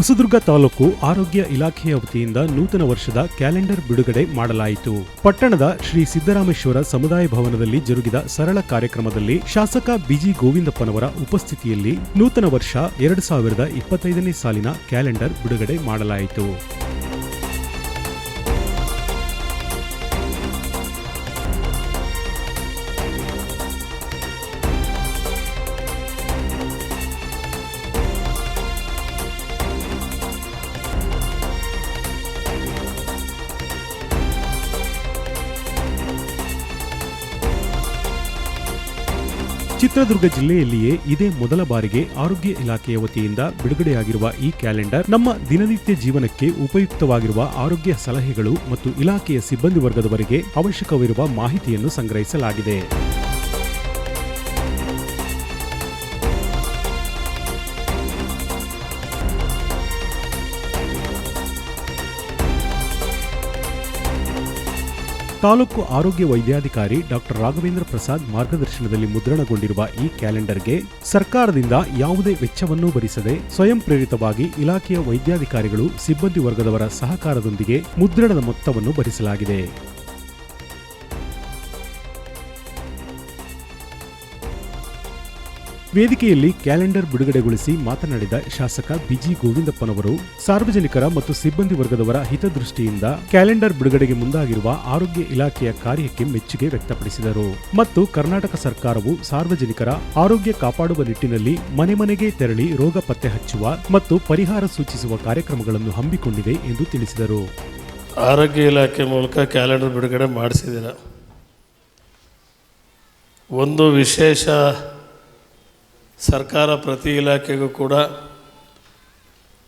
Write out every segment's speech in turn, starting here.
ಹೊಸದುರ್ಗ ತಾಲೂಕು ಆರೋಗ್ಯ ಇಲಾಖೆಯ ವತಿಯಿಂದ ನೂತನ ವರ್ಷದ ಕ್ಯಾಲೆಂಡರ್ ಬಿಡುಗಡೆ ಮಾಡಲಾಯಿತು. ಪಟ್ಟಣದ ಶ್ರೀ ಸಿದ್ದರಾಮೇಶ್ವರ ಸಮುದಾಯ ಭವನದಲ್ಲಿ ಜರುಗಿದ ಸರಳ ಕಾರ್ಯಕ್ರಮದಲ್ಲಿ ಶಾಸಕ ಬಿಜಿ ಗೋವಿಂದಪ್ಪನವರ ಉಪಸ್ಥಿತಿಯಲ್ಲಿ ನೂತನ ವರ್ಷ ಎರಡು ಸಾವಿರದ ಇಪ್ಪತ್ತೈದನೇ ಸಾಲಿನ ಕ್ಯಾಲೆಂಡರ್ ಬಿಡುಗಡೆ ಮಾಡಲಾಯಿತು. ಚಿತ್ರದುರ್ಗ ಜಿಲ್ಲೆಯಲ್ಲಿಯೇ ಇದೇ ಮೊದಲ ಬಾರಿಗೆ ಆರೋಗ್ಯ ಇಲಾಖೆಯ ವತಿಯಿಂದ ಬಿಡುಗಡೆಯಾಗಿರುವ ಈ ಕ್ಯಾಲೆಂಡರ್ ನಮ್ಮ ದಿನನಿತ್ಯ ಜೀವನಕ್ಕೆ ಉಪಯುಕ್ತವಾಗಿರುವ ಆರೋಗ್ಯ ಸಲಹೆಗಳು ಮತ್ತು ಇಲಾಖೆಯ ಸಿಬ್ಬಂದಿ ವರ್ಗದವರಿಗೆ ಅವಶ್ಯಕವಿರುವ ಮಾಹಿತಿಯನ್ನು ಸಂಗ್ರಹಿಸಲಾಗಿದೆ. ತಾಲೂಕು ಆರೋಗ್ಯ ವೈದ್ಯಾಧಿಕಾರಿ ಡಾಕ್ಟರ್ ರಾಘವೇಂದ್ರ ಪ್ರಸಾದ್ ಮಾರ್ಗದರ್ಶನದಲ್ಲಿ ಮುದ್ರಣಗೊಂಡಿರುವ ಈ ಕ್ಯಾಲೆಂಡರ್ಗೆ ಸರ್ಕಾರದಿಂದ ಯಾವುದೇ ವೆಚ್ಚವನ್ನೂ ಭರಿಸದೆ ಸ್ವಯಂ ಪ್ರೇರಿತವಾಗಿ ಇಲಾಖೆಯ ವೈದ್ಯಾಧಿಕಾರಿಗಳು ಸಿಬ್ಬಂದಿ ವರ್ಗದವರ ಸಹಕಾರದೊಂದಿಗೆ ಮುದ್ರಣದ ಮೊತ್ತವನ್ನು ಭರಿಸಲಾಗಿದೆ. ವೇದಿಕೆಯಲ್ಲಿ ಕ್ಯಾಲೆಂಡರ್ ಬಿಡುಗಡೆಗೊಳಿಸಿ ಮಾತನಾಡಿದ ಶಾಸಕ ಬಿಜಿ ಗೋವಿಂದಪ್ಪನವರು, ಸಾರ್ವಜನಿಕರ ಮತ್ತು ಸಿಬ್ಬಂದಿ ವರ್ಗದವರ ಹಿತದೃಷ್ಟಿಯಿಂದ ಕ್ಯಾಲೆಂಡರ್ ಬಿಡುಗಡೆಗೆ ಮುಂದಾಗಿರುವ ಆರೋಗ್ಯ ಇಲಾಖೆಯ ಕಾರ್ಯಕ್ಕೆ ಮೆಚ್ಚುಗೆ ವ್ಯಕ್ತಪಡಿಸಿದರು. ಮತ್ತು ಕರ್ನಾಟಕ ಸರ್ಕಾರವು ಸಾರ್ವಜನಿಕರ ಆರೋಗ್ಯ ಕಾಪಾಡುವ ನಿಟ್ಟಿನಲ್ಲಿ ಮನೆ ಮನೆಗೆ ತೆರಳಿ ರೋಗ ಪತ್ತೆ ಹಚ್ಚುವ ಮತ್ತು ಪರಿಹಾರ ಸೂಚಿಸುವ ಕಾರ್ಯಕ್ರಮಗಳನ್ನು ಹಮ್ಮಿಕೊಂಡಿದೆ ಎಂದು ತಿಳಿಸಿದರು. ಆರೋಗ್ಯ ಇಲಾಖೆ ಮೂಲಕ ಕ್ಯಾಲೆಂಡರ್ ಬಿಡುಗಡೆ ಮಾಡಿಸಿದ್ದೀರ ಒಂದು ವಿಶೇಷ ಸರ್ಕಾರ ಪ್ರತಿ ಇಲಾಖೆಗೂ ಕೂಡ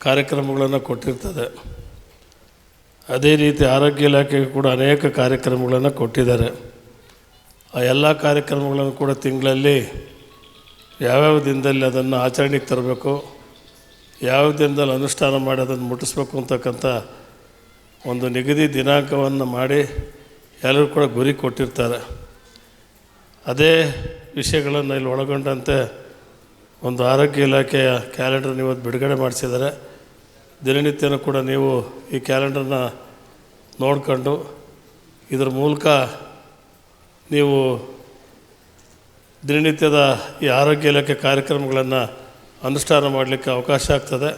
ಕಾರ್ಯಕ್ರಮಗಳನ್ನು ಕೊಟ್ಟಿರ್ತದೆ. ಅದೇ ರೀತಿ ಆರೋಗ್ಯ ಇಲಾಖೆಗೂ ಕೂಡ ಅನೇಕ ಕಾರ್ಯಕ್ರಮಗಳನ್ನು ಕೊಟ್ಟಿದ್ದಾರೆ. ಆ ಎಲ್ಲ ಕಾರ್ಯಕ್ರಮಗಳನ್ನು ಕೂಡ ತಿಂಗಳಲ್ಲಿ ಯಾವ್ಯಾವ ದಿನದಲ್ಲಿ ಅದನ್ನು ಆಚರಣೆಗೆ ತರಬೇಕು, ಯಾವ ದಿನದಲ್ಲಿ ಅನುಷ್ಠಾನ ಮಾಡಿ ಅದನ್ನು ಮುಟ್ಟಿಸ್ಬೇಕು ಅಂತಕ್ಕಂಥ ಒಂದು ನಿಗದಿ ದಿನಾಂಕವನ್ನು ಮಾಡಿ ಎಲ್ಲರೂ ಕೂಡ ಗುರಿ ಕೊಟ್ಟಿರ್ತಾರೆ. ಅದೇ ವಿಷಯಗಳನ್ನು ಇಲ್ಲಿ ಒಳಗೊಂಡಂತೆ ಒಂದು ಆರೋಗ್ಯ ಇಲಾಖೆಯ ಕ್ಯಾಲೆಂಡರ್ ನೀವು ಬಿಡುಗಡೆ ಮಾಡಿಸಿದ್ದಾರೆ. ದಿನನಿತ್ಯನೂ ಕೂಡ ನೀವು ಈ ಕ್ಯಾಲೆಂಡರ್ನ ನೋಡಿಕೊಂಡು ಇದರ ಮೂಲಕ ನೀವು ದಿನನಿತ್ಯದ ಈ ಆರೋಗ್ಯ ಇಲಾಖೆ ಕಾರ್ಯಕ್ರಮಗಳನ್ನು ಅನುಷ್ಠಾನ ಮಾಡಲಿಕ್ಕೆ ಅವಕಾಶ ಆಗ್ತದೆ.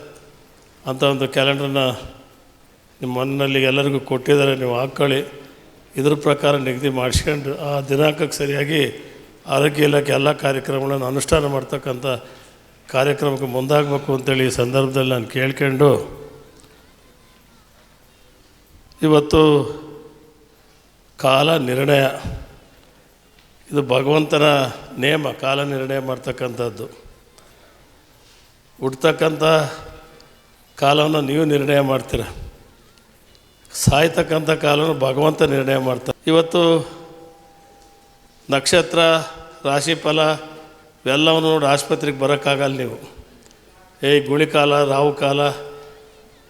ಅಂಥ ಒಂದು ಕ್ಯಾಲೆಂಡರ್ನ ನಿಮ್ಮ ಮನೆಯಲ್ಲಿ ಎಲ್ಲರಿಗೂ ಕೊಟ್ಟಿದ್ದಾರೆ. ನೀವು ಹಾಕ್ಕೊಳ್ಳಿ. ಇದ್ರ ಪ್ರಕಾರ ನಿಗದಿ ಮಾಡಿಸ್ಕೊಂಡು ಆ ದಿನಾಂಕಕ್ಕೆ ಸರಿಯಾಗಿ ಆರೋಗ್ಯ ಇಲಾಖೆ ಎಲ್ಲ ಕಾರ್ಯಕ್ರಮಗಳನ್ನು ಅನುಷ್ಠಾನ ಮಾಡ್ತಕ್ಕಂಥ ಕಾರ್ಯಕ್ರಮಕ್ಕೆ ಮುಂದಾಗಬೇಕು ಅಂತೇಳಿ ಈ ಸಂದರ್ಭದಲ್ಲಿ ನಾನು ಕೇಳ್ಕೊಂಡು ಇವತ್ತು ಕಾಲ ನಿರ್ಣಯ, ಇದು ಭಗವಂತನ ನೇಮ, ಕಾಲ ನಿರ್ಣಯ ಮಾಡ್ತಕ್ಕಂಥದ್ದು. ಹುಡ್ತಕ್ಕಂಥ ಕಾಲವನ್ನು ನೀವು ನಿರ್ಣಯ ಮಾಡ್ತೀರ. ಸಾಯ್ತಕ್ಕಂಥ ಕಾಲವನ್ನು ಭಗವಂತ ನಿರ್ಣಯ ಮಾಡ್ತಾರೆ. ಇವತ್ತು ನಕ್ಷತ್ರ, ರಾಶಿಫಲ, ಇವೆಲ್ಲವನ್ನು ನೋಡಿ ಆಸ್ಪತ್ರೆಗೆ ಬರೋಕ್ಕಾಗಲ್ಲ ನೀವು. ಏಯ್ ಗುಳಿಕಾಲ ರಾವು ಕಾಲ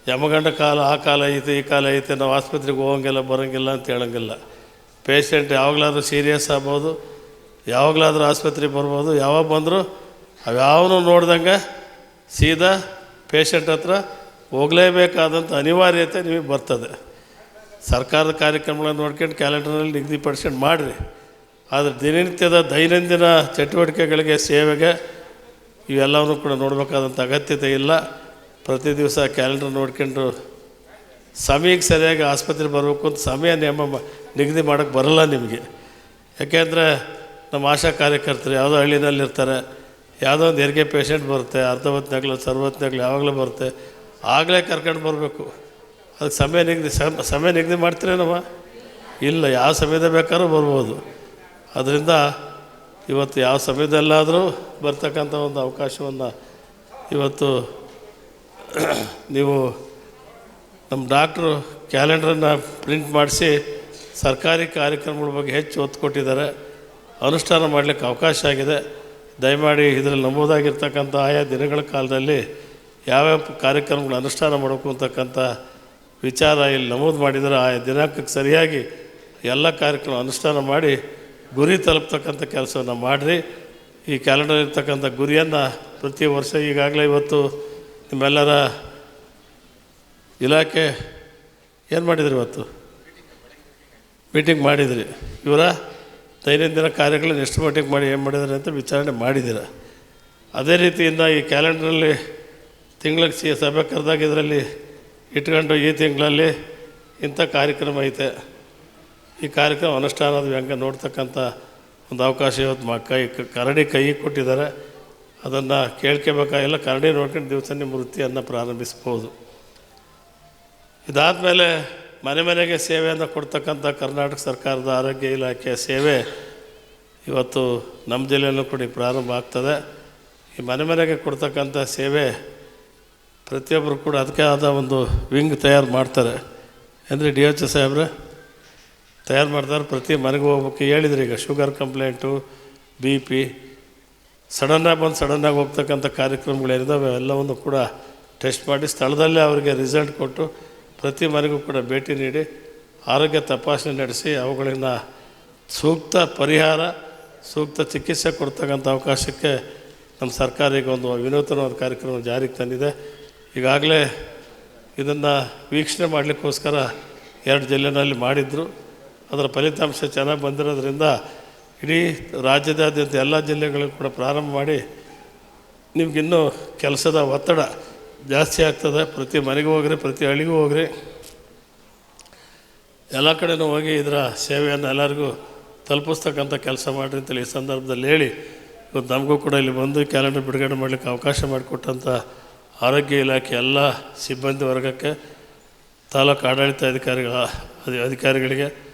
ಯಮಗಂಡ ಕಾಲ, ಆ ಕಾಲ ಐತೆ, ಈ ಕಾಲ ಐತೆ, ನಾವು ಆಸ್ಪತ್ರೆಗೆ ಹೋಗಂಗಿಲ್ಲ, ಬರೋಂಗಿಲ್ಲ ಅಂತ ಹೇಳೋಂಗಿಲ್ಲ. ಪೇಷಂಟ್ ಯಾವಾಗಲಾದ್ರೂ ಸೀರಿಯಸ್ ಆಗ್ಬೋದು, ಯಾವಾಗಲಾದ್ರೂ ಆಸ್ಪತ್ರೆಗೆ ಬರ್ಬೋದು, ಯಾವಾಗ ಬಂದರೂ ಅವ್ಯಾವನು ನೋಡ್ದಂಗೆ ಸೀದಾ ಪೇಷಂಟ್ ಹತ್ರ ಹೋಗಲೇಬೇಕಾದಂಥ ಅನಿವಾರ್ಯತೆ ನಿಮಗೆ ಬರ್ತದೆ. ಸರ್ಕಾರದ ಕಾರ್ಯಕ್ರಮಗಳನ್ನು ನೋಡ್ಕೊಂಡು ಕ್ಯಾಲೆಂಡರ್ನಲ್ಲಿ ನಿಗದಿಪಡಿಸ್ಕೊಂಡು ಮಾಡಿರಿ. ಆದರೆ ದಿನನಿತ್ಯದ ದೈನಂದಿನ ಚಟುವಟಿಕೆಗಳಿಗೆ, ಸೇವೆಗೆ ಇವೆಲ್ಲವನ್ನು ಕೂಡ ನೋಡಬೇಕಾದಂಥ ಅಗತ್ಯತೆ ಇಲ್ಲ. ಪ್ರತಿ ದಿವಸ ಕ್ಯಾಲೆಂಡರ್ ನೋಡ್ಕೊಂಡು ಸಮಯಕ್ಕೆ ಸರಿಯಾಗಿ ಆಸ್ಪತ್ರೆ ಬರಬೇಕು ಅಂತ ಸಮಯ ನಿಯಮ ನಿಗದಿ ಮಾಡೋಕ್ಕೆ ಬರಲ್ಲ ನಿಮಗೆ. ಯಾಕೆಂದರೆ ನಮ್ಮ ಆಶಾ ಕಾರ್ಯಕರ್ತರು ಯಾವುದೋ ಹಳ್ಳಿನಲ್ಲಿರ್ತಾರೆ, ಯಾವುದೋ ಒಂದು ಹೆರಿಗೆ ಪೇಷಂಟ್ ಬರುತ್ತೆ ಅರ್ಧ ಹೊತ್ತಿನಾಗಲೂ ಸರ್ವತ್ತಿನಾಗಲೂ ಯಾವಾಗಲೂ ಬರುತ್ತೆ, ಆಗಲೇ ಕರ್ಕೊಂಡು ಬರಬೇಕು. ಅದಕ್ಕೆ ಸಮಯ ನಿಗದಿ, ಸಮ- ಸಮಯ ನಿಗದಿ ಮಾಡ್ತೀರೇನಮ್ಮ? ಇಲ್ಲ, ಯಾವ ಸಮಯದ ಬೇಕಾದ್ರೂ ಬರ್ಬೋದು. ಅದರಿಂದ ಇವತ್ತು ಯಾವ ಸಮಯದಲ್ಲಾದರೂ ಬರ್ತಕ್ಕಂಥ ಒಂದು ಅವಕಾಶವನ್ನು ಇವತ್ತು ನೀವು ನಮ್ಮ ಡಾಕ್ಟ್ರು ಕ್ಯಾಲೆಂಡ್ರನ್ನು ಪ್ರಿಂಟ್ ಮಾಡಿಸಿ ಸರ್ಕಾರಿ ಕಾರ್ಯಕ್ರಮಗಳ ಬಗ್ಗೆ ಹೆಚ್ಚು ಒತ್ತು ಕೊಟ್ಟಿದ್ದಾರೆ. ಅನುಷ್ಠಾನ ಮಾಡಲಿಕ್ಕೆ ಅವಕಾಶ ಆಗಿದೆ. ದಯಮಾಡಿ ಇದರಲ್ಲಿ ನಮೂದಾಗಿರ್ತಕ್ಕಂಥ ಆಯಾ ದಿನಗಳ ಕಾಲದಲ್ಲಿ ಯಾವ್ಯಾವ ಕಾರ್ಯಕ್ರಮಗಳು ಅನುಷ್ಠಾನ ಮಾಡಬೇಕು ಅಂತಕ್ಕಂಥ ವಿಚಾರ ಇಲ್ಲಿ ನಮೂದು ಮಾಡಿದರೆ ಆಯಾ ದಿನಾಂಕಕ್ಕೆ ಸರಿಯಾಗಿ ಎಲ್ಲ ಕಾರ್ಯಕ್ರಮ ಅನುಷ್ಠಾನ ಮಾಡಿ ಗುರಿ ತಲುಪ್ತಕ್ಕಂಥ ಕೆಲಸವನ್ನು ಮಾಡಿರಿ. ಈ ಕ್ಯಾಲೆಂಡರ್ ಇರ್ತಕ್ಕಂಥ ಗುರಿಯನ್ನು ಪ್ರತಿ ವರ್ಷ ಈಗಾಗಲೇ ಇವತ್ತು ನಿಮ್ಮೆಲ್ಲರ ಇಲಾಖೆ ಏನು ಮಾಡಿದ್ರಿ ಇವತ್ತು? ಮೀಟಿಂಗ್ ಮಾಡಿದ್ರಿ. ಇವರ ದೈನಂದಿನ ಕಾರ್ಯಗಳನ್ನ ಎಷ್ಟು ಮಟ್ಟಿಗೆ ಮಾಡಿ, ಏನು ಮಾಡಿದ್ರಿ ಅಂತ ವಿಚಾರಣೆ ಮಾಡಿದ್ದೀರ. ಅದೇ ರೀತಿಯಿಂದ ಈ ಕ್ಯಾಲೆಂಡ್ರಲ್ಲಿ ತಿಂಗಳಿಗೆ ಸಿ ಸಭೆ ಕರೆದಾಗ ಇದರಲ್ಲಿ ಇಟ್ಕೊಂಡು ಈ ತಿಂಗಳಲ್ಲಿ ಇಂಥ ಕಾರ್ಯಕ್ರಮ ಐತೆ. ಈ ಕಾರ್ಯಕ್ರಮ ಅನುಷ್ಠಾನದ ವ್ಯಂಗ್ಯ ನೋಡ್ತಕ್ಕಂಥ ಒಂದು ಅವಕಾಶ ಇವತ್ತು ಕೈ ಕರಡಿ ಕೈ ಕೊಟ್ಟಿದ್ದಾರೆ. ಅದನ್ನು ಕೇಳ್ಕೋಬೇಕಾಗಿಲ್ಲ ಕರಡಿ ನೋಡ್ಕೊಂಡು ದಿವಸ ನಿಮ್ಮ ವೃತ್ತಿಯನ್ನು ಪ್ರಾರಂಭಿಸ್ಬೋದು. ಇದಾದಮೇಲೆ ಮನೆ ಮನೆಗೆ ಸೇವೆಯನ್ನು ಕೊಡ್ತಕ್ಕಂಥ ಕರ್ನಾಟಕ ಸರ್ಕಾರದ ಆರೋಗ್ಯ ಇಲಾಖೆಯ ಸೇವೆ ಇವತ್ತು ನಮ್ಮ ಜಿಲ್ಲೆಯಲ್ಲೂ ಕೂಡ ಪ್ರಾರಂಭ ಆಗ್ತದೆ. ಈ ಮನೆ ಮನೆಗೆ ಕೊಡ್ತಕ್ಕಂಥ ಸೇವೆ ಪ್ರತಿಯೊಬ್ಬರು ಕೂಡ ಅದಕ್ಕೆ ಆದ ಒಂದು ವಿಂಗ್ ತಯಾರು ಮಾಡ್ತಾರೆ. ಅಂದರೆ ಡಿ ಎಚ್ ಸಾಹೇಬ್ರೆ? ತಯಾರು ಮಾಡ್ತಾರೆ ಪ್ರತಿ ಮನೆಗೆ ಹೋಗ್ಬೇಕು. ಹೇಳಿದ್ರು ಈಗ ಶುಗರ್ ಕಂಪ್ಲೇಂಟು, ಬಿ ಪಿ. ಸಡನ್ನಾಗಿ ಬಂದು ಸಡನ್ನಾಗಿ ಹೋಗ್ತಕ್ಕಂಥ ಕಾರ್ಯಕ್ರಮಗಳೇನಿದಾವೆ ಎಲ್ಲವನ್ನು ಕೂಡ ಟೆಸ್ಟ್ ಮಾಡಿ ಸ್ಥಳದಲ್ಲೇ ಅವರಿಗೆ ರಿಸಲ್ಟ್ ಕೊಟ್ಟು ಪ್ರತಿ ಮನೆಗೂ ಕೂಡ ಭೇಟಿ ನೀಡಿ ಆರೋಗ್ಯ ತಪಾಸಣೆ ನಡೆಸಿ ಅವುಗಳನ್ನು ಸೂಕ್ತ ಪರಿಹಾರ, ಸೂಕ್ತ ಚಿಕಿತ್ಸೆ ಕೊಡ್ತಕ್ಕಂಥ ಅವಕಾಶಕ್ಕೆ ನಮ್ಮ ಸರ್ಕಾರ ಈಗ ಒಂದು ವಿನೂತನವಾದ ಕಾರ್ಯಕ್ರಮ ಜಾರಿಗೆ ತಂದಿದೆ. ಈಗಾಗಲೇ ಇದನ್ನು ವೀಕ್ಷಣೆ ಮಾಡಲಿಕ್ಕೋಸ್ಕರ ಎರಡು ಜಿಲ್ಲೆನಲ್ಲಿ ಮಾಡಿದ್ರು. ಅದರ ಫಲಿತಾಂಶ ಚೆನ್ನಾಗಿ ಬಂದಿರೋದ್ರಿಂದ ಇಡೀ ರಾಜ್ಯದಾದ್ಯಂತ ಎಲ್ಲ ಜಿಲ್ಲೆಗಳಿಗೂ ಕೂಡ ಪ್ರಾರಂಭ ಮಾಡಿ ನಿಮಗಿನ್ನೂ ಕೆಲಸದ ಒತ್ತಡ ಜಾಸ್ತಿ ಆಗ್ತದೆ. ಪ್ರತಿ ಮನೆಗೂ ಹೋಗ್ರಿ, ಪ್ರತಿ ಹಳ್ಳಿಗೂ ಹೋಗ್ರಿ. ಎಲ್ಲ ಕಡೆನೂ ಹೋಗಿ ಇದರ ಸೇವೆಯನ್ನು ಎಲ್ಲರಿಗೂ ತಲುಪಿಸ್ತಕ್ಕಂಥ ಕೆಲಸ ಮಾಡಿರಿ ಅಂತೇಳಿ ಈ ಸಂದರ್ಭದಲ್ಲಿ ಹೇಳಿ ನಮಗೂ ಕೂಡ ಇಲ್ಲಿ ಬಂದು ಕ್ಯಾಲೆಂಡರ್ ಬಿಡುಗಡೆ ಮಾಡಲಿಕ್ಕೆ ಅವಕಾಶ ಮಾಡಿಕೊಟ್ಟಂಥ ಆರೋಗ್ಯ ಇಲಾಖೆ ಎಲ್ಲ ಸಿಬ್ಬಂದಿ ವರ್ಗಕ್ಕೆ ತಾಲೂಕು ಆಡಳಿತ ಅಧಿಕಾರಿಗಳ ಅಧಿ- ಅಧಿಕಾರಿಗಳಿಗೆ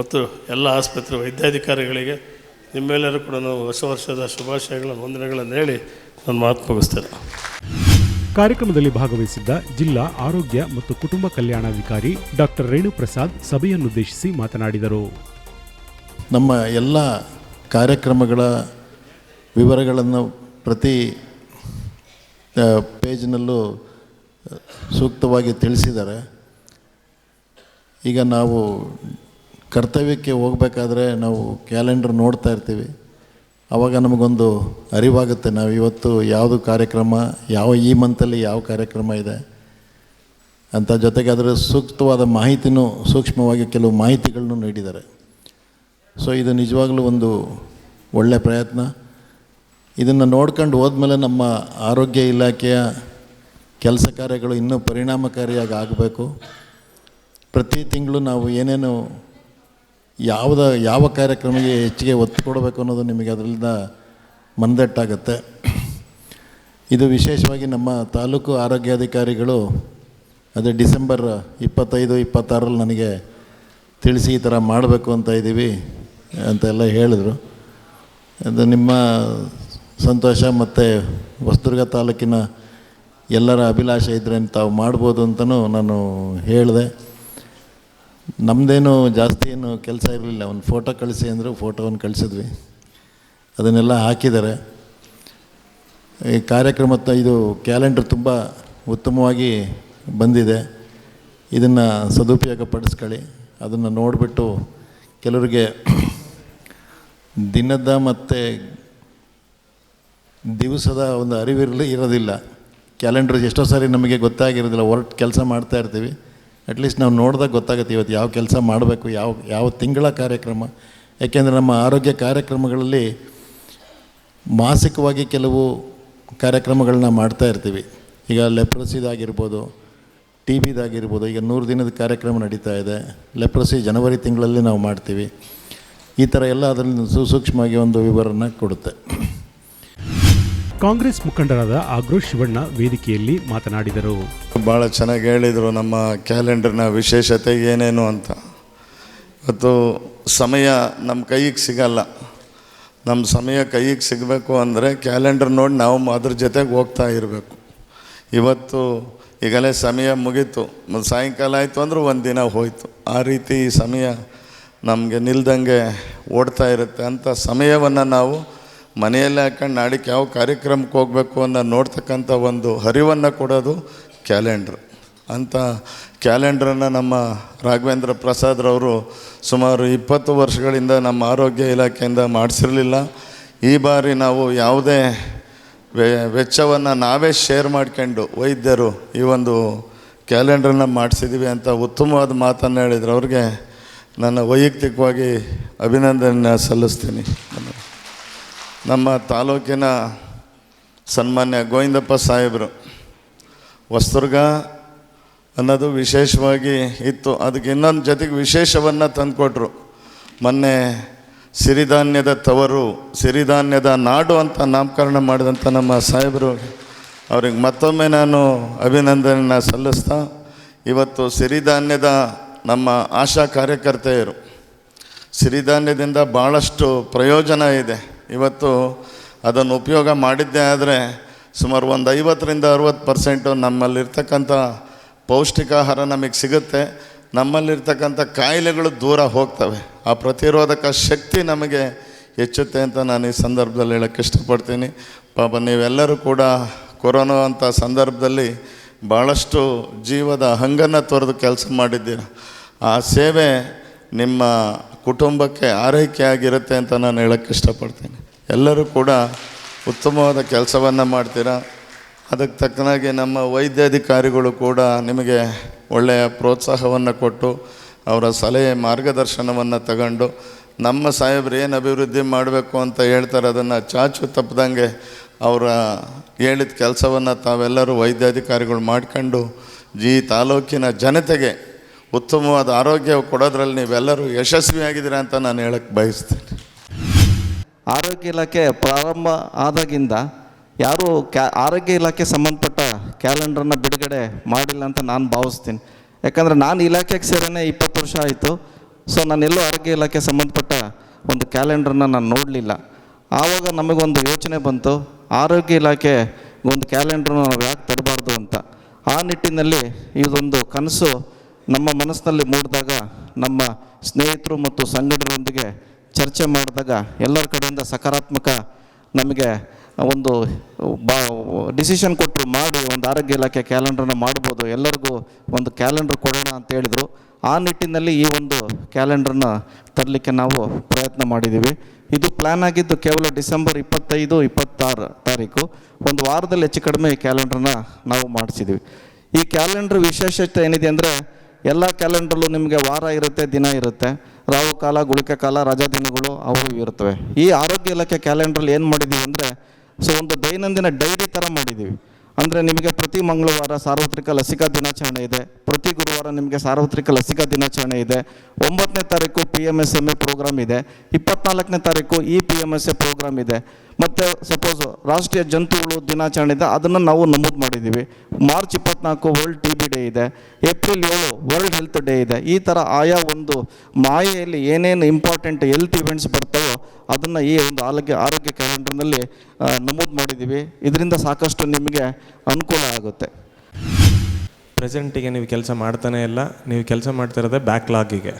ಮತ್ತು ಎಲ್ಲ ಆಸ್ಪತ್ರೆ ವೈದ್ಯಾಧಿಕಾರಿಗಳಿಗೆ ನಿಮ್ಮೆಲ್ಲರೂ ಕೂಡ ನಾವು ಹೊಸ ವರ್ಷದ ಶುಭಾಶಯಗಳನ್ನು ವಂದನೆಗಳನ್ನು ಹೇಳಿ ನನ್ನ ಮಾತು ಮುಗಿಸ್ತೇನೆ. ಕಾರ್ಯಕ್ರಮದಲ್ಲಿ ಭಾಗವಹಿಸಿದ್ದ ಜಿಲ್ಲಾ ಆರೋಗ್ಯ ಮತ್ತು ಕುಟುಂಬ ಕಲ್ಯಾಣಾಧಿಕಾರಿ ಡಾಕ್ಟರ್ ರೇಣುಪ್ರಸಾದ್ ಸಭೆಯನ್ನುದ್ದೇಶಿಸಿ ಮಾತನಾಡಿದರು. ನಮ್ಮ ಎಲ್ಲ ಕಾರ್ಯಕ್ರಮಗಳ ವಿವರಗಳನ್ನು ಪ್ರತಿ ಪೇಜ್ನಲ್ಲೂ ಸೂಕ್ತವಾಗಿ ತಿಳಿಸಿದ್ದಾರೆ. ಈಗ ನಾವು ಕರ್ತವ್ಯಕ್ಕೆ ಹೋಗಬೇಕಾದ್ರೆ ನಾವು ಕ್ಯಾಲೆಂಡರ್ ನೋಡ್ತಾ ಇರ್ತೀವಿ. ಆವಾಗ ನಮಗೊಂದು ಅರಿವಾಗುತ್ತೆ. ನಾವು ಇವತ್ತು ಯಾವುದು ಕಾರ್ಯಕ್ರಮ, ಯಾವ ಈ ಮಂತಲ್ಲಿ ಯಾವ ಕಾರ್ಯಕ್ರಮ ಇದೆ ಅಂತ ಜೊತೆಗೆ ಅದರ ಸೂಕ್ತವಾದ ಮಾಹಿತಿನೂ ಸೂಕ್ಷ್ಮವಾಗಿ ಕೆಲವು ಮಾಹಿತಿಗಳನ್ನು ನೀಡಿದ್ದಾರೆ. ಸೊ ಇದು ನಿಜವಾಗಲೂ ಒಂದು ಒಳ್ಳೆಯ ಪ್ರಯತ್ನ. ಇದನ್ನು ನೋಡ್ಕೊಂಡು ಹೋದ್ಮೇಲೆ ನಮ್ಮ ಆರೋಗ್ಯ ಇಲಾಖೆಯ ಕೆಲಸ ಕಾರ್ಯಗಳು ಇನ್ನೂ ಪರಿಣಾಮಕಾರಿಯಾಗಿ ಆಗಬೇಕು. ಪ್ರತಿ ತಿಂಗಳು ನಾವು ಏನೇನು ಯಾವುದ, ಯಾವ ಕಾರ್ಯಕ್ರಮಕ್ಕೆ ಹೆಚ್ಚಿಗೆ ಒತ್ತು ಕೊಡಬೇಕು ಅನ್ನೋದು ನಿಮಗೆ ಅದರಿಂದ ಮನದಟ್ಟಾಗತ್ತೆ ಇದು ವಿಶೇಷವಾಗಿ ನಮ್ಮ ತಾಲೂಕು ಆರೋಗ್ಯಾಧಿಕಾರಿಗಳು ಅದೇ ಡಿಸೆಂಬರ್ ಇಪ್ಪತ್ತೈದು ಇಪ್ಪತ್ತಾರಲ್ಲಿ ನನಗೆ ತಿಳಿಸಿ ಈ ಥರ ಮಾಡಬೇಕು ಅಂತ ಇದ್ದೀವಿ ಅಂತೆಲ್ಲ ಹೇಳಿದರು. ಅದು ನಿಮ್ಮ ಸಂತೋಷ ಮತ್ತು ಹೊಸದುರ್ಗ ತಾಲೂಕಿನ ಎಲ್ಲರ ಅಭಿಲಾಷೆ ಇದ್ದರೆ ತಾವು ಮಾಡ್ಬೋದು ಅಂತಲೂ ನಾನು ಹೇಳಿದೆ. ನಮ್ಮದೇನು ಜಾಸ್ತಿ ಏನು ಕೆಲಸ ಇರಲಿಲ್ಲ. ಒಂದು ಫೋಟೋ ಕಳಿಸಿ ಅಂದರು ಫೋಟೋವನ್ನು ಕಳಿಸಿದ್ವಿ. ಅದನ್ನೆಲ್ಲ ಹಾಕಿದ್ದಾರೆ. ಈ ಕಾರ್ಯಕ್ರಮ ಇದು ಕ್ಯಾಲೆಂಡರ್ ತುಂಬ ಉತ್ತಮವಾಗಿ ಬಂದಿದೆ. ಇದನ್ನು ಸದುಪಯೋಗ ಪಡಿಸ್ಕೊಳ್ಳಿ. ಅದನ್ನು ನೋಡಿಬಿಟ್ಟು ಕೆಲವರಿಗೆ ದಿನದ ಮತ್ತು ದಿವಸದ ಒಂದು ಅರಿವಿರಲಿ ಇರೋದಿಲ್ಲ. ಕ್ಯಾಲೆಂಡರ್ ಎಷ್ಟೋ ಸಾರಿ ನಮಗೆ ಗೊತ್ತಾಗಿರೋದಿಲ್ಲ. ಹೊರಟು ಕೆಲಸ ಮಾಡ್ತಾ ಇರ್ತೀವಿ. ಅಟ್ಲೀಸ್ಟ್ ನಾವು ನೋಡಿದಾಗ ಗೊತ್ತಾಗುತ್ತೆ ಇವತ್ತು ಯಾವ ಕೆಲಸ ಮಾಡಬೇಕು, ಯಾವ ಯಾವ ತಿಂಗಳ ಕಾರ್ಯಕ್ರಮ. ಯಾಕೆಂದರೆ ನಮ್ಮ ಆರೋಗ್ಯ ಕಾರ್ಯಕ್ರಮಗಳಲ್ಲಿ ಮಾಸಿಕವಾಗಿ ಕೆಲವು ಕಾರ್ಯಕ್ರಮಗಳನ್ನ ಮಾಡ್ತಾ ಇರ್ತೀವಿ. ಈಗ ಲೆಪ್ರಸಿದಾಗಿರ್ಬೋದು ಟಿ ಬಿದಾಗಿರ್ಬೋದು ಈಗ ನೂರು ದಿನದ ಕಾರ್ಯಕ್ರಮ ನಡೀತಾ ಇದೆ. ಲೆಪ್ರಸಿ ಜನವರಿ ತಿಂಗಳಲ್ಲಿ ನಾವು ಮಾಡ್ತೀವಿ. ಈ ಥರ ಎಲ್ಲ ಅದರಲ್ಲಿ ಸೂಕ್ಷ್ಮವಾಗಿ ಒಂದು ವಿವರನ ಕೊಡುತ್ತೆ. ಕಾಂಗ್ರೆಸ್ ಮುಖಂಡರಾದ ಆಗ್ರೋ ಶಿವಣ್ಣ ವೇದಿಕೆಯಲ್ಲಿ ಮಾತನಾಡಿದರು. ಭಾಳ ಚೆನ್ನಾಗಿ ಹೇಳಿದರು ನಮ್ಮ ಕ್ಯಾಲೆಂಡರ್ನ ವಿಶೇಷತೆ ಏನೇನು ಅಂತ. ಇವತ್ತು ಸಮಯ ನಮ್ಮ ಕೈಗೆ ಸಿಗಲ್ಲ. ನಮ್ಮ ಸಮಯ ಕೈಗೆ ಸಿಗಬೇಕು ಅಂದರೆ ಕ್ಯಾಲೆಂಡರ್ ನೋಡಿ ನಾವು ಅದ್ರ ಜೊತೆಗೆ ಹೋಗ್ತಾ ಇರಬೇಕು. ಇವತ್ತು ಈಗಲೇ ಸಮಯ ಮುಗೀತು. ಸಾಯಂಕಾಲ ಆಯಿತು ಅಂದ್ರೆ ಒಂದು ದಿನ ಹೋಯಿತು. ಆ ರೀತಿ ಈ ಸಮಯ ನಮಗೆ ನಿಲ್ದಂಗೆ ಓಡ್ತಾ ಇರುತ್ತೆ ಅಂಥ ಸಮಯವನ್ನು ನಾವು ಮನೆಯಲ್ಲೇ ಹಾಕೊಂಡು ನಾಡಿಗೆ ಯಾವ ಕಾರ್ಯಕ್ರಮಕ್ಕೆ ಹೋಗಬೇಕು ಅನ್ನೋ ನೋಡ್ತಕ್ಕಂಥ ಒಂದು ಹರಿವನ್ನು ಕೊಡೋದು ಕ್ಯಾಲೆಂಡ್ರ್. ಅಂಥ ಕ್ಯಾಲೆಂಡ್ರನ್ನು ನಮ್ಮ ರಾಘವೇಂದ್ರ ಪ್ರಸಾದ್ರವರು ಸುಮಾರು ಇಪ್ಪತ್ತು ವರ್ಷಗಳಿಂದ ನಮ್ಮ ಆರೋಗ್ಯ ಇಲಾಖೆಯಿಂದ ಮಾಡಿಸಿರಲಿಲ್ಲ. ಈ ಬಾರಿ ನಾವು ಯಾವುದೇ ವೆಚ್ಚವನ್ನು ನಾವೇ ಶೇರ್ ಮಾಡ್ಕೊಂಡು ವೈದ್ಯರು ಈ ಒಂದು ಕ್ಯಾಲೆಂಡ್ರನ್ನ ಮಾಡಿಸಿದ್ದೀವಿ ಅಂತ ಉತ್ತಮವಾದ ಮಾತನ್ನು ಹೇಳಿದ್ರು. ಅವ್ರಿಗೆ ನನ್ನ ವೈಯಕ್ತಿಕವಾಗಿ ಅಭಿನಂದನೆ ಸಲ್ಲಿಸ್ತೀನಿ. ನಮ್ಮ ತಾಲೂಕಿನ ಸನ್ಮಾನ್ಯ ಗೋವಿಂದಪ್ಪ ಸಾಹೇಬರು. ವಸ್ತುರ್ಗ ಅನ್ನೋದು ವಿಶೇಷವಾಗಿ ಇತ್ತು. ಅದಕ್ಕೆ ಇನ್ನೊಂದು ಜೊತೆಗೆ ವಿಶೇಷವನ್ನು ತಂದುಕೊಟ್ರು. ಮೊನ್ನೆ ಸಿರಿಧಾನ್ಯದ ತವರು, ಸಿರಿಧಾನ್ಯದ ನಾಡು ಅಂತ ನಾಮಕರಣ ಮಾಡಿದಂಥ ನಮ್ಮ ಸಾಹೇಬರು ಅವ್ರಿಗೆ ಮತ್ತೊಮ್ಮೆ ನಾನು ಅಭಿನಂದನೆಯನ್ನು ಸಲ್ಲಿಸ್ತಾ, ಇವತ್ತು ಸಿರಿಧಾನ್ಯದ ನಮ್ಮ ಆಶಾ ಕಾರ್ಯಕರ್ತೆಯರು, ಸಿರಿಧಾನ್ಯದಿಂದ ಭಾಳಷ್ಟು ಪ್ರಯೋಜನ ಇದೆ. ಇವತ್ತು ಅದನ್ನು ಉಪಯೋಗ ಮಾಡಿದ್ದೇ ಆದರೆ ಸುಮಾರು ಒಂದು ಐವತ್ತರಿಂದ ಅರುವತ್ತು ಪರ್ಸೆಂಟು ನಮ್ಮಲ್ಲಿರ್ತಕ್ಕಂಥ ಪೌಷ್ಟಿಕಾಹಾರ ನಮಗೆ ಸಿಗುತ್ತೆ. ನಮ್ಮಲ್ಲಿರ್ತಕ್ಕಂಥ ಕಾಯಿಲೆಗಳು ದೂರ ಹೋಗ್ತವೆ. ಆ ಪ್ರತಿರೋಧಕ ಶಕ್ತಿ ನಮಗೆ ಹೆಚ್ಚುತ್ತೆ ಅಂತ ನಾನು ಈ ಸಂದರ್ಭದಲ್ಲಿ ಹೇಳೋಕ್ಕೆ ಇಷ್ಟಪಡ್ತೀನಿ. ಪಾಪ ನೀವೆಲ್ಲರೂ ಕೂಡ ಕೊರೋನಾ ಅಂಥ ಸಂದರ್ಭದಲ್ಲಿ ಭಾಳಷ್ಟು ಜೀವದ ಹಂಗನ್ನು ತೊರೆದು ಕೆಲಸ ಮಾಡಿದ್ದೀರ. ಆ ಸೇವೆ ನಿಮ್ಮ ಕುಟುಂಬಕ್ಕೆ ಆರೈಕೆ ಆಗಿರುತ್ತೆ ಅಂತ ನಾನು ಹೇಳೋಕ್ಕೆ ಇಷ್ಟಪಡ್ತೀನಿ. ಎಲ್ಲರೂ ಕೂಡ ಉತ್ತಮವಾದ ಕೆಲಸವನ್ನು ಮಾಡ್ತೀರಾ? ಅದಕ್ಕೆ ತಕ್ಕನಾಗಿ ನಮ್ಮ ವೈದ್ಯಾಧಿಕಾರಿಗಳು ಕೂಡ ನಿಮಗೆ ಒಳ್ಳೆಯ ಪ್ರೋತ್ಸಾಹವನ್ನು ಕೊಟ್ಟು ಅವರ ಸಲಹೆ ಮಾರ್ಗದರ್ಶನವನ್ನು ತಗೊಂಡು ನಮ್ಮ ಸಾಹೇಬ್ರು ಏನು ಅಭಿವೃದ್ಧಿ ಮಾಡಬೇಕು ಅಂತ ಹೇಳ್ತಾರೆ ಅದನ್ನು ಚಾಚು ತಪ್ಪದಂಗೆ ಅವರ ಹೇಳಿದ ಕೆಲಸವನ್ನು ತಾವೆಲ್ಲರೂ ವೈದ್ಯಾಧಿಕಾರಿಗಳು ಮಾಡ್ಕೊಂಡು ಈ ತಾಲೂಕಿನ ಜನತೆಗೆ ಉತ್ತಮವಾದ ಆರೋಗ್ಯ ಕೊಡೋದ್ರಲ್ಲಿ ನೀವೆಲ್ಲರೂ ಯಶಸ್ವಿಯಾಗಿದ್ದೀರಾ ಅಂತ ನಾನು ಹೇಳಕ್ಕೆ ಬಯಸ್ತೇನೆ. ಆರೋಗ್ಯ ಇಲಾಖೆ ಪ್ರಾರಂಭ ಆದಾಗಿಂದ ಯಾರೂ ಕ್ಯಾ, ಆರೋಗ್ಯ ಇಲಾಖೆ ಸಂಬಂಧಪಟ್ಟ ಕ್ಯಾಲೆಂಡ್ರನ್ನ ಬಿಡುಗಡೆ ಮಾಡಿಲ್ಲ ಅಂತ ನಾನು ಭಾವಿಸ್ತೀನಿ. ಯಾಕಂದರೆ ನಾನು ಇಲಾಖೆಗೆ ಸೇರೇ ಇಪ್ಪತ್ತು ವರ್ಷ ಆಯಿತು. ಸೊ ನಾನೆಲ್ಲೂ ಆರೋಗ್ಯ ಇಲಾಖೆ ಸಂಬಂಧಪಟ್ಟ ಒಂದು ಕ್ಯಾಲೆಂಡ್ರನ್ನ ನಾನು ನೋಡಲಿಲ್ಲ. ಆವಾಗ ನಮಗೊಂದು ಯೋಚನೆ ಬಂತು, ಆರೋಗ್ಯ ಇಲಾಖೆ ಒಂದು ಕ್ಯಾಲೆಂಡ್ರನ್ನ ನಾವು ಯಾಕೆ ತರಬಾರ್ದು ಅಂತ. ಆ ನಿಟ್ಟಿನಲ್ಲಿ ಇದೊಂದು ಕನಸು ನಮ್ಮ ಮನಸ್ಸಿನಲ್ಲಿ ಮೂಡಿದಾಗ, ನಮ್ಮ ಸ್ನೇಹಿತರು ಮತ್ತು ಸಂಘಟನೆಯೊಂದಿಗೆ ಚರ್ಚೆ ಮಾಡಿದಾಗ ಎಲ್ಲರ ಕಡೆಯಿಂದ ಸಕಾರಾತ್ಮಕ ನಮಗೆ ಒಂದು ಬಾ ಡಿಸಿಷನ್ ಕೊಟ್ಟರು ಮಾಡಿ ಒಂದು ಆರೋಗ್ಯ ಇಲಾಖೆ ಕ್ಯಾಲೆಂಡ್ರನ್ನ ಮಾಡ್ಬೋದು. ಎಲ್ಲರಿಗೂ ಒಂದು ಕ್ಯಾಲೆಂಡ್ರ್ ಕೊಡೋಣ ಅಂತ ಹೇಳಿದರು. ಆ ನಿಟ್ಟಿನಲ್ಲಿ ಈ ಒಂದು ಕ್ಯಾಲೆಂಡ್ರನ್ನ ತರಲಿಕ್ಕೆ ನಾವು ಪ್ರಯತ್ನ ಮಾಡಿದ್ದೀವಿ. ಇದು ಪ್ಲ್ಯಾನ್ ಆಗಿದ್ದು ಕೇವಲ ಡಿಸೆಂಬರ್ ಇಪ್ಪತ್ತೈದು, ಇಪ್ಪತ್ತಾರು ತಾರೀಕು. ಒಂದು ವಾರದಲ್ಲಿ ಹೆಚ್ಚು ಕಡಿಮೆ ಈ ಕ್ಯಾಲೆಂಡ್ರನ್ನ ನಾವು ಮಾಡಿಸಿದ್ದೀವಿ. ಈ ಕ್ಯಾಲೆಂಡ್ರ್ ವಿಶೇಷತೆ ಏನಿದೆ ಅಂದರೆ ಎಲ್ಲ ಕ್ಯಾಲೆಂಡ್ರಲ್ಲೂ ನಿಮಗೆ ವಾರ ಇರುತ್ತೆ, ದಿನ ಇರುತ್ತೆ. ರಾಹು ಕಾಲ, ಗುಳಿಕೆ ಕಾಲ, ರಜಾ ದಿನಗಳು ಅವು ಇರ್ತವೆ ಈ ಆರೋಗ್ಯ ಇಲಾಖೆ ಕ್ಯಾಲೆಂಡ್ರಲ್ಲಿ ಏನು ಮಾಡಿದ್ದೀವಿ ಅಂದರೆ, ಸೊ ಒಂದು ದೈನಂದಿನ ಡೈರಿ ಥರ ಮಾಡಿದ್ದೀವಿ ಅಂದರೆ ನಿಮಗೆ ಪ್ರತಿ ಮಂಗಳವಾರ ಸಾರ್ವತ್ರಿಕ ಲಸಿಕಾ ದಿನಾಚರಣೆ ಇದೆ. ಪ್ರತಿ ಗುರುವಾರ ನಿಮಗೆ ಸಾರ್ವತ್ರಿಕ ಲಸಿಕಾ ದಿನಾಚರಣೆ ಇದೆ. ಒಂಬತ್ತನೇ ತಾರೀಕು P M S M A program ಇದೆ. ಇಪ್ಪತ್ನಾಲ್ಕನೇ ತಾರೀಕು E P M S A program ಇದೆ. ಮತ್ತು ಸಪೋಸ್ ರಾಷ್ಟ್ರೀಯ ಜಂತುಗಳು ದಿನಾಚರಣೆ ಇದೆ, ಅದನ್ನು ನಾವು ನಮೂದು ಮಾಡಿದ್ದೀವಿ ಮಾರ್ಚ್ ಇಪ್ಪತ್ನಾಲ್ಕು ವರ್ಲ್ಡ್ ಟಿ ಬಿ ಡೇ ಇದೆ. ಏಪ್ರಿಲ್ ಏಳು ವರ್ಲ್ಡ್ ಹೆಲ್ತ್ ಡೇ ಇದೆ. ಈ ಥರ ಆಯಾ ಒಂದು ಮಾಯೆಯಲ್ಲಿ ಏನೇನು ಇಂಪಾರ್ಟೆಂಟ್ ಹೆಲ್ತ್ ಇವೆಂಟ್ಸ್ ಬರ್ತವೋ ಅದನ್ನು ಈ ಒಂದು ಆರೋಗ್ಯ ಆರೋಗ್ಯ ಕ್ಯಾಲೆಂಡರ್ನಲ್ಲಿ ನಮೂದು ಮಾಡಿದ್ದೀವಿ. ಇದರಿಂದ ಸಾಕಷ್ಟು ನಿಮಗೆ ಅನುಕೂಲ ಆಗುತ್ತೆ. ಪ್ರೆಸೆಂಟಿಗೆ ನೀವು ಕೆಲಸ ಮಾಡ್ತಾನೆ ಇಲ್ಲ, ನೀವು ಕೆಲಸ ಮಾಡ್ತಿರೋದೇ ಬ್ಯಾಕ್ಲಾಗಿಗೆ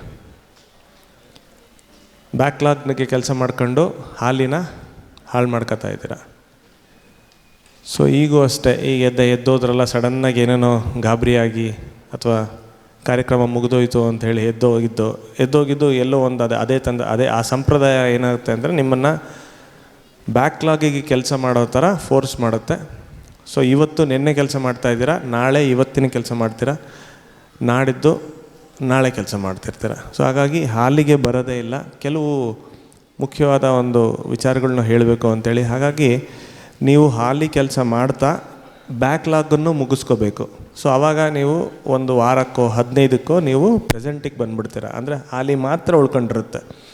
ಬ್ಯಾಕ್ಲಾಗ್ನಿಗೆ ಕೆಲಸ ಮಾಡ್ಕೊಂಡು ಹಾಲಿನ ಹಾಳು ಮಾಡ್ಕೊತಾ ಇದ್ದೀರ? ಸೊ ಈಗೂ ಅಷ್ಟೇ, ಈಗ ಎದ್ದ, ಎದ್ದೋದ್ರಲ್ಲ ಸಡನ್ನಾಗಿ ಏನೇನೋ ಗಾಬರಿಯಾಗಿ ಅಥವಾ ಕಾರ್ಯಕ್ರಮ ಮುಗಿದೋಯ್ತು ಅಂತ ಹೇಳಿ ಎದ್ದೋಗಿದ್ದು ಎದ್ದೋಗಿದ್ದು ಎಲ್ಲೋ ಒಂದು ಅದೇ ಅದೇ ತಂದ, ಅದೇ ಆ ಸಂಪ್ರದಾಯ ಏನಾಗುತ್ತೆ ಅಂದರೆ ನಿಮ್ಮನ್ನು ಬ್ಯಾಕ್ಲಾಗಿಗೆ ಕೆಲಸ ಮಾಡೋ ಥರ ಫೋರ್ಸ್ ಮಾಡುತ್ತೆ. ಸೊ ಇವತ್ತು ನಿನ್ನೆ ಕೆಲಸ ಮಾಡ್ತಾ ಇದ್ದೀರಾ, ನಾಳೆ ಇವತ್ತಿನ ಕೆಲಸ ಮಾಡ್ತೀರಾ, ನಾಡಿದ್ದು ನಾಳೆ ಕೆಲಸ ಮಾಡ್ತಿರ್ತೀರ. ಸೊ ಹಾಗಾಗಿ ಹಾಲಿಗೆ ಬರೋದೇ ಇಲ್ಲ, ಕೆಲವು ಮುಖ್ಯವಾದ ಒಂದು ವಿಚಾರಗಳನ್ನ ಹೇಳಬೇಕು ಅಂತೇಳಿ. ಹಾಗಾಗಿ ನೀವು ಹಾಲಿ ಕೆಲಸ ಮಾಡ್ತಾ ಬ್ಯಾಕ್ಲಾಗನ್ನು ಮುಗಿಸ್ಕೋಬೇಕು. ಸೊ ಆವಾಗ ನೀವು ಒಂದು ವಾರಕ್ಕೋ, ಹದಿನೈದಕ್ಕೋ ನೀವು ಪ್ರೆಸೆಂಟಿಗೆ ಬಂದುಬಿಡ್ತೀರ. ಅಂದರೆ ಹಾಲಿ ಮಾತ್ರ ಉಳ್ಕೊಂಡಿರುತ್ತೆ.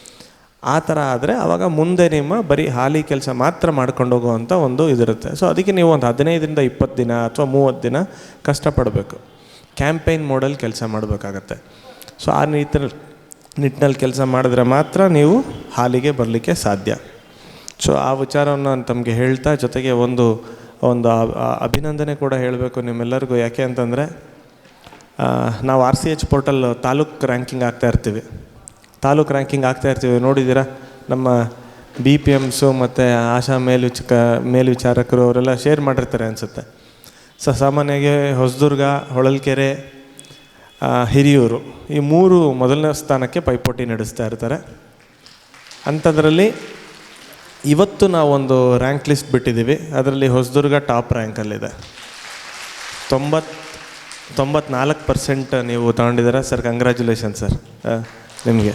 ಆ ಥರ ಆದರೆ ಆವಾಗ ಮುಂದೆ ನಿಮ್ಮ ಬರೀ ಹಾಲಿ ಕೆಲಸ ಮಾತ್ರ ಮಾಡ್ಕೊಂಡು ಹೋಗುವಂಥ ಒಂದು ಇದಿರುತ್ತೆ. ಸೊ ಅದಕ್ಕೆ ನೀವು ಒಂದು ಹದಿನೈದರಿಂದ ಇಪ್ಪತ್ತು ದಿನ ಅಥವಾ ಮೂವತ್ತು ದಿನ ಕಷ್ಟಪಡಬೇಕು. ಕ್ಯಾಂಪೇನ್ ಮೋಡಲ್ ಕೆಲಸ ಮಾಡಬೇಕಾಗತ್ತೆ. ಸೊ ಆ ನಿಟ್ಟಿನಲ್ಲಿ ನಿಟ್ಟಿನಲ್ಲಿ ಕೆಲಸ ಮಾಡಿದ್ರೆ ಮಾತ್ರ ನೀವು ಹಾಲಿಗೆ ಬರಲಿಕ್ಕೆ ಸಾಧ್ಯ. ಸೊ ಆ ವಿಚಾರವನ್ನು ನಾನು ತಮಗೆ ಹೇಳ್ತಾ ಜೊತೆಗೆ ಒಂದು ಒಂದು ಅಭಿನಂದನೆ ಕೂಡ ಹೇಳಬೇಕು ನಿಮ್ಮೆಲ್ಲರಿಗೂ. ಯಾಕೆ ಅಂತಂದರೆ ನಾವು R C H portal taluk ranking ಆಗ್ತಾ ಇರ್ತೀವಿ. ತಾಲೂಕ್ ರ್ಯಾಂಕಿಂಗ್ ಆಗ್ತಾ ಇರ್ತೀವಿ. ನೋಡಿದ್ದೀರಾ? ನಮ್ಮ ಬಿ ಪಿ ಎಮ್ಸು ಮತ್ತು ಆಶಾ ಮೇಲ್ವಿಚಕ, ಮೇಲ್ವಿಚಾರಕರು ಅವರೆಲ್ಲ ಶೇರ್ ಮಾಡಿರ್ತಾರೆ ಅನಿಸುತ್ತೆ. ಸೊ ಸಾಮಾನ್ಯವಾಗಿ ಹೊಸದುರ್ಗ, ಹೊಳಲ್ಕೆರೆ ಹಿರಿಯೂರು ಈ ಮೂರು ಮೊದಲನೇ ಸ್ಥಾನಕ್ಕೆ ಪೈಪೋಟಿ ನಡೆಸ್ತಾ ಇರ್ತಾರೆ. ಅಂಥದ್ರಲ್ಲಿ ಇವತ್ತು ನಾವೊಂದು ರ್ಯಾಂಕ್ ಲಿಸ್ಟ್ ಬಿಟ್ಟಿದ್ದೀವಿ. ಅದರಲ್ಲಿ ಹೊಸದುರ್ಗ ಟಾಪ್ ರ್ಯಾಂಕಲ್ಲಿದೆ ತೊಂಬತ್, ತೊಂಬತ್ನಾಲ್ಕು ಪರ್ಸೆಂಟ್ ನೀವು ತಗೊಂಡಿದ್ದೀರಾ? ಸರ್ ಕಂಗ್ರ್ಯಾಚುಲೇಷನ್ ಸರ್ ನಿಮಗೆ.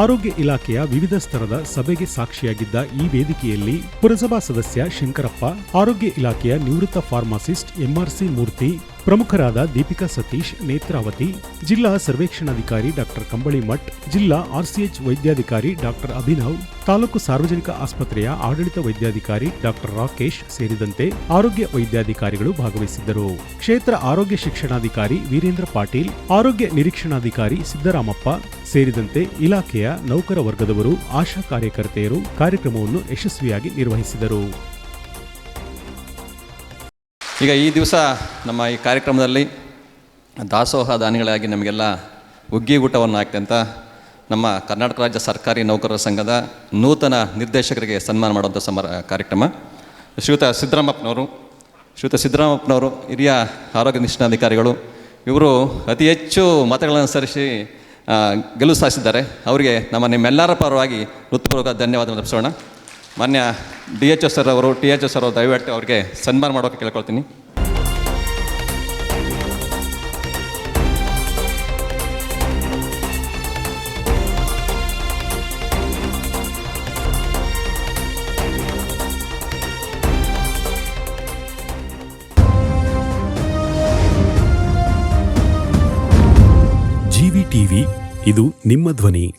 ಆರೋಗ್ಯ ಇಲಾಖೆಯ ವಿವಿಧ ಸ್ತರದ ಸಭೆಗೆ ಸಾಕ್ಷಿಯಾಗಿದ್ದ ಈ ವೇದಿಕೆಯಲ್ಲಿ ಪುರಸಭಾ ಸದಸ್ಯ ಶಂಕರಪ್ಪ, ಆರೋಗ್ಯ ಇಲಾಖೆಯ ನಿವೃತ್ತ ಫಾರ್ಮಾಸಿಸ್ಟ್ ಎಂಆರ್ಸಿ ಮೂರ್ತಿ ಪ್ರಮುಖರಾದ ದೀಪಿಕಾ ಸತೀಶ್, ನೇತ್ರಾವತಿ, ಜಿಲ್ಲಾ ಸರ್ವೇಕ್ಷಣಾಧಿಕಾರಿ ಡಾಕ್ಟರ್ ಕಂಬಳಿ ಮಠ್, ಜಿಲ್ಲಾ ಆರ್ಸಿಎಚ್ ವೈದ್ಯಾಧಿಕಾರಿ ಡಾಕ್ಟರ್ ಅಭಿನವ್, ತಾಲೂಕು ಸಾರ್ವಜನಿಕ ಆಸ್ಪತ್ರೆಯ ಆಡಳಿತ ವೈದ್ಯಾಧಿಕಾರಿ ಡಾಕ್ಟರ್ ರಾಕೇಶ್ ಸೇರಿದಂತೆ ಆರೋಗ್ಯ ವೈದ್ಯಾಧಿಕಾರಿಗಳು ಭಾಗವಹಿಸಿದ್ದರು. ಕ್ಷೇತ್ರ ಆರೋಗ್ಯ ಶಿಕ್ಷಣಾಧಿಕಾರಿ ವೀರೇಂದ್ರ ಪಾಟೀಲ್, ಆರೋಗ್ಯ ನಿರೀಕ್ಷಣಾಧಿಕಾರಿ ಸಿದ್ದರಾಮಪ್ಪ ಸೇರಿದಂತೆ ಇಲಾಖೆಯ ನೌಕರ ವರ್ಗದವರು ಆಶಾ ಕಾರ್ಯಕರ್ತೆಯರು ಕಾರ್ಯಕ್ರಮವನ್ನು ಯಶಸ್ವಿಯಾಗಿ ನಿರ್ವಹಿಸಿದರು. ಈಗ ಈ ದಿವಸ ನಮ್ಮ ಈ ಕಾರ್ಯಕ್ರಮದಲ್ಲಿ ದಾಸೋಹ ದಾನಿಗಳಾಗಿ ನಮಗೆಲ್ಲ ಉಗ್ಗಿ ಊಟವನ್ನು ಹಾಕ್ತಂತ ನಮ್ಮ ಕರ್ನಾಟಕ ರಾಜ್ಯ ಸರ್ಕಾರಿ ನೌಕರರ ಸಂಘದ ನೂತನ ನಿರ್ದೇಶಕರಿಗೆ ಸನ್ಮಾನ ಮಾಡುವಂಥ ಸಮರ ಕಾರ್ಯಕ್ರಮ. ಶ್ರೀಯುತ ಸಿದ್ದರಾಮಪ್ಪನವರು ಶ್ರೀಯುತ ಸಿದ್ದರಾಮಪ್ಪನವರು, ಹಿರಿಯ ಆರೋಗ್ಯ ನಿಷ್ಠಾಧಿಕಾರಿಗಳು ಇವರು ಅತಿ ಹೆಚ್ಚು ಮತಗಳನ್ನು ಸರಿಸಿ ಗೆಲುವು ಸಾಧಿಸಿದ್ದಾರೆ. ಅವರಿಗೆ ನಮ್ಮ ನಿಮ್ಮೆಲ್ಲರ ಪರವಾಗಿ ಹೃತ್ಪೂರ್ವಕ ಧನ್ಯವಾದ ಅರ್ಪಿಸೋಣ ಮಾನ್ಯ ಡಿ ಎಚ್ ಎಸ್ ಸರ್ ಅವರು, ಟಿ ಎಚ್ ಎಸ್ ಸರ್ ಅವರು ದಯವಿಟ್ಟು ಅವ್ರಿಗೆ ಸನ್ಮಾನ ಮಾಡೋಕೆ ಕೇಳ್ಕೊಳ್ತೀನಿ. ಜಿವಿ ಟಿವಿ, ಇದು ನಿಮ್ಮ ಧ್ವನಿ.